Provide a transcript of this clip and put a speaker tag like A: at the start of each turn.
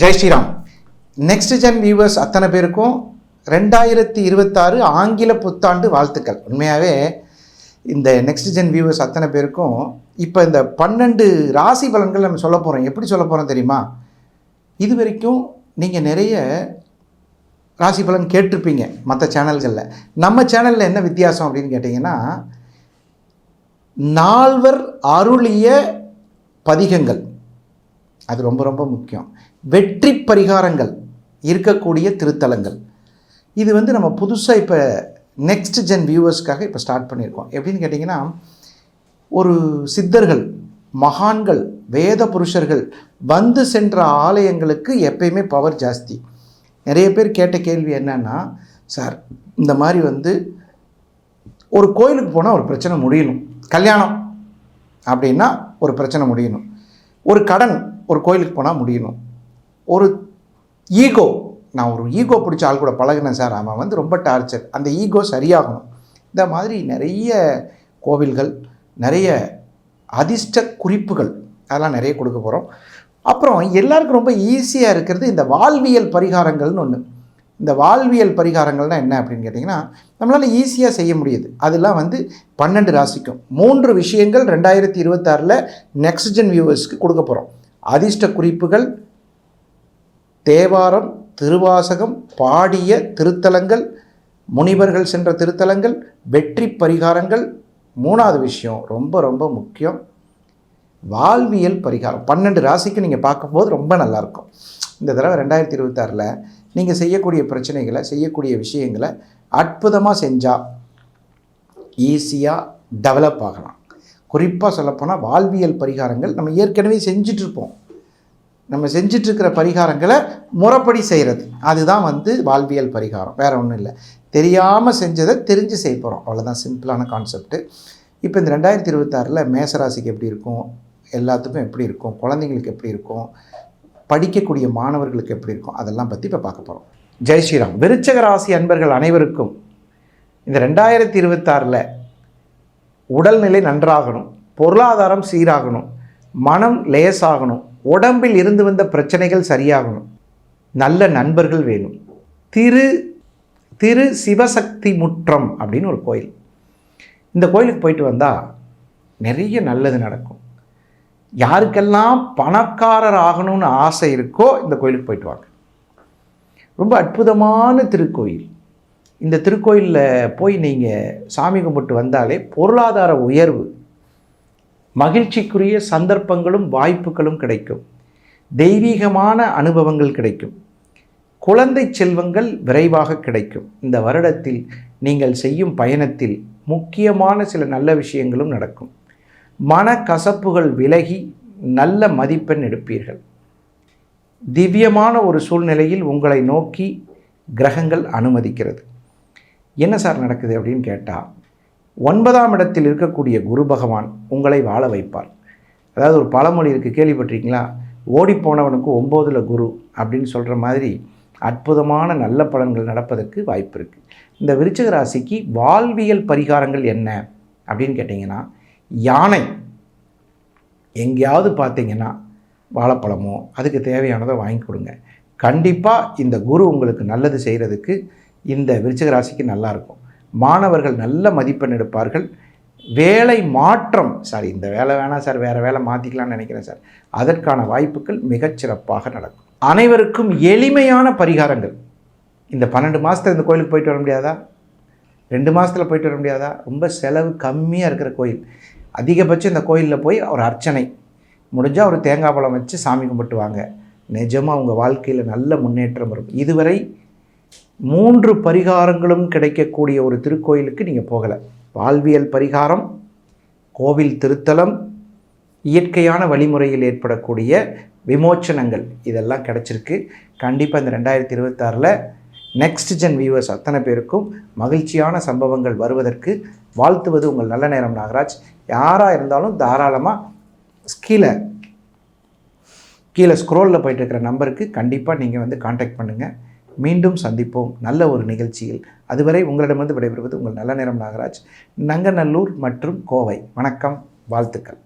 A: Jai Shriram. Next gen viewers அத்தனை பேருக்கும் ரெண்டாயிரத்தி இருபத்தாறு ஆங்கில புத்தாண்டு வாழ்த்துக்கள். உண்மையாகவே இந்த நெக்ஸ்ட் ஜென் வியூவர்ஸ் அத்தனை பேருக்கும் இப்போ இந்த பன்னெண்டு ராசி பலன்கள் நம்ம சொல்ல போகிறோம் எப்படி சொல்ல போகிறோம் தெரியுமா? இது வரைக்கும் நீங்கள் நிறைய ராசி பலன் கேட்டிருப்பீங்க மற்ற சேனல்களில் நம்ம சேனலில் என்ன வித்தியாசம் அப்படின்னு கேட்டிங்கன்னா நால்வர் அருளிய பதிகங்கள். அது ரொம்ப ரொம்ப முக்கியம். வெற்றி பரிகாரங்கள் இருக்கக்கூடிய திருத்தலங்கள். இது வந்து நம்ம புதுசாக இப்போ நெக்ஸ்ட் ஜென் வியூவர்ஸ்க்காக இப்போ ஸ்டார்ட் பண்ணியிருக்கோம். எப்படின்னு கேட்டிங்கன்னா ஒரு சித்தர்கள் மகான்கள் வேத புருஷர்கள் வந்து சென்ற ஆலயங்களுக்கு எப்பயுமே பவர் ஜாஸ்தி. நிறைய பேர் கேட்ட கேள்வி என்னன்னா சார் இந்த மாதிரி வந்து ஒரு கோயிலுக்கு போனால் ஒரு பிரச்சனை முடியணும். கல்யாணம் அப்படின்னா ஒரு பிரச்சனை முடியணும். ஒரு கடன் ஒரு கோயிலுக்கு போனால் முடியணும். ஒரு ஈகோ நான் ஒரு ஈகோ பிடிச்ச ஆள் கூட பழகினேன் சார். அவன் வந்து ரொம்ப டார்ச்சர். அந்த ஈகோ சரியாகணும். இந்த மாதிரி நிறைய கோவில்கள் நிறைய அதிர்ஷ்ட குறிப்புகள் அதெல்லாம் நிறைய கொடுக்க போகிறோம் அப்புறம் எல்லாருக்கும் ரொம்ப ஈஸியாக இருக்கிறது இந்த வாழ்வியல் பரிகாரங்கள்னு ஒன்று இந்த வாழ்வியல் பரிகாரங்கள்னால் என்ன அப்படின்னு கேட்டிங்கன்னா நம்மளால் ஈஸியாக செய்ய முடியுது. அதெல்லாம் வந்து பன்னெண்டு ராசிக்கும். மூன்று விஷயங்கள் ரெண்டாயிரத்தி இருபத்தாறில் நெக்ஸ்ட் ஜென் வியூவர்ஸ்க்கு கொடுக்க போகிறோம் அதிர்ஷ்ட குறிப்புகள் தேவாரம் திருவாசகம் பாடிய திருத்தலங்கள் முனிவர்கள் சென்ற திருத்தலங்கள் வெற்றி பரிகாரங்கள் மூணாவது விஷயம் ரொம்ப ரொம்ப முக்கியம். வாழ்வியல் பரிகாரம். பன்னெண்டு ராசிக்கு நீங்கள் பார்க்கும்போது ரொம்ப நல்லாயிருக்கும். இந்த தடவை ரெண்டாயிரத்தி இருபத்தாறில் நீங்கள் செய்யக்கூடிய பிரச்சனைகளை செய்யக்கூடிய விஷயங்களை அற்புதமாக செஞ்சால் ஈஸியாக டெவலப் ஆகலாம். குறிப்பாக சொல்லப்போனால் வாழ்வியல் பரிகாரங்கள் நம்ம ஏற்கனவே செஞ்சிட்ருப்போம் நம்ம செஞ்சிட்ருக்கிற பரிகாரங்களை முறைப்படி செய்கிறது அதுதான் வந்து வாழ்வியல் பரிகாரம். வேறு ஒன்றும் இல்லை. தெரியாமல் செஞ்சதை தெரிஞ்சு செய்ய போகிறோம் அவ்வளோதான் சிம்பிளான கான்செப்ட்டு. இப்போ இந்த ரெண்டாயிரத்தி இருபத்தாறில் மேசராசிக்கு எப்படி இருக்கும்? எல்லாத்துக்கும் எப்படி இருக்கும்? குழந்தைங்களுக்கு எப்படி இருக்கும்? படிக்கக்கூடிய மாணவர்களுக்கு எப்படி இருக்கும்? அதெல்லாம் பற்றி இப்போ பார்க்க போகிறோம் ஜெய் ஸ்ரீராம். விருச்சக ராசி அன்பர்கள் அனைவருக்கும் இந்த ரெண்டாயிரத்தி இருபத்தாறில் உடல்நிலை நன்றாகணும் பொருளாதாரம் சீராகணும் மனம் லேசாகணும் உடம்பில் இருந்து வந்த பிரச்சனைகள் சரியாகணும். நல்ல நண்பர்கள் வேணும். திரு திரு சிவசக்தி முற்றம் அப்படின்னு ஒரு கோயில். இந்த கோயிலுக்கு போயிட்டு வந்தால் நிறைய நல்லது நடக்கும். யாருக்கெல்லாம் பணக்காரர் ஆகணும்னு ஆசை இருக்கோ இந்த கோயிலுக்கு போயிட்டு வாங்க. ரொம்ப அற்புதமான திருக்கோயில். இந்த திருக்கோயிலில் போய் நீங்கள் சாமி கும்பிட்டு வந்தாலே பொருளாதார உயர்வு மகிழ்ச்சிக்குரிய சந்தர்ப்பங்களும் வாய்ப்புகளும் கிடைக்கும். தெய்வீகமான அனுபவங்கள் கிடைக்கும். குழந்தை செல்வங்கள் விரைவாக கிடைக்கும். இந்த வருடத்தில் நீங்கள் செய்யும் பயணத்தில் முக்கியமான சில நல்ல விஷயங்களும் நடக்கும். மன கசப்புகள் விலகி நல்ல மதிப்பெண் எடுப்பீர்கள். திவ்யமான ஒரு சூழ்நிலையில் உங்களை நோக்கி கிரகங்கள் அனுமதிக்கிறது. என்ன சார் நடக்குது அப்படின்னு கேட்டால் ஒன்பதாம் இடத்தில் இருக்கக்கூடிய குரு பகவான் உங்களை வாழ வைப்பார். அதாவது ஒரு பழமொழி இருக்குது கேள்விப்பட்டிருக்கீங்களா? ஓடிப்போனவனுக்கு ஒம்போதில் குரு அப்படின்னு சொல்கிற மாதிரி அற்புதமான நல்ல பலன்கள் நடப்பதற்கு வாய்ப்பு இருக்குது இந்த விருச்சக ராசிக்கு வாழ்வியல் பரிகாரங்கள் என்ன அப்படின்னு கேட்டிங்கன்னா யானை எங்கேயாவது பார்த்தீங்கன்னா வாழைப்பழமோ அதுக்கு தேவையானதை வாங்கி கொடுங்க. கண்டிப்பாக இந்த குரு உங்களுக்கு நல்லது செய்கிறதுக்கு இந்த விருச்சிக ராசிக்கு நல்லாயிருக்கும். மாணவர்கள் நல்ல மதிப்பெண் எடுப்பார்கள். வேலை மாற்றம் சார் இந்த வேலை வேணாம் சார் வேறு வேலை மாற்றிக்கலாம்னு நினைக்கிறேன் சார். அதற்கான வாய்ப்புகள் மிகச்சிறப்பாக நடக்கும். அனைவருக்கும் எளிமையான பரிகாரங்கள். இந்த பன்னெண்டு மாதத்தில் இந்த கோயிலுக்கு போயிட்டு வர முடியாதா? ரெண்டு மாதத்தில் போயிட்டு வர முடியாதா? ரொம்ப செலவு கம்மியாக இருக்கிற கோயில். அதிகபட்சம் இந்த கோயிலில் போய் ஒரு அர்ச்சனை. முடிஞ்சால் ஒரு தேங்காய் பழம் வச்சு சாமி கும்பிட்டு வாங்க நிஜமாக உங்கள் வாழ்க்கையில் நல்ல முன்னேற்றம் வரும் இதுவரை மூன்று பரிகாரங்களும் கிடைக்கக்கூடிய ஒரு திருக்கோயிலுக்கு நீங்கள் போகலை. வாழ்வியல் பரிகாரம் கோவில் திருத்தலம் இயற்கையான வழிமுறையில் ஏற்படக்கூடிய விமோச்சனங்கள் இதெல்லாம் கிடச்சிருக்கு. கண்டிப்பாக இந்த ரெண்டாயிரத்தி இருபத்தாறில் நெக்ஸ்ட் ஜென் வியூவர்ஸ் அத்தனை பேருக்கும் மகிழ்ச்சியான சம்பவங்கள் வருவதற்கு வாழ்த்துவது உங்கள் நல்ல நேரம் நாகராஜ். யாராக இருந்தாலும் தாராளமாக கீழே கீழே ஸ்க்ரோலில் போயிட்டு இருக்கிற நம்பருக்கு கண்டிப்பாக நீங்கள் வந்து காண்டாக்ட் பண்ணுங்கள் மீண்டும் சந்திப்போம். நல்ல ஒரு நிகழ்ச்சியில். அதுவரை உங்களிடமிருந்து விடைபெறுவது உங்கள் நல்ல நேரம் நாகராஜ் நங்கநல்லூர் மற்றும் கோவை. வணக்கம் வாழ்த்துக்கள்.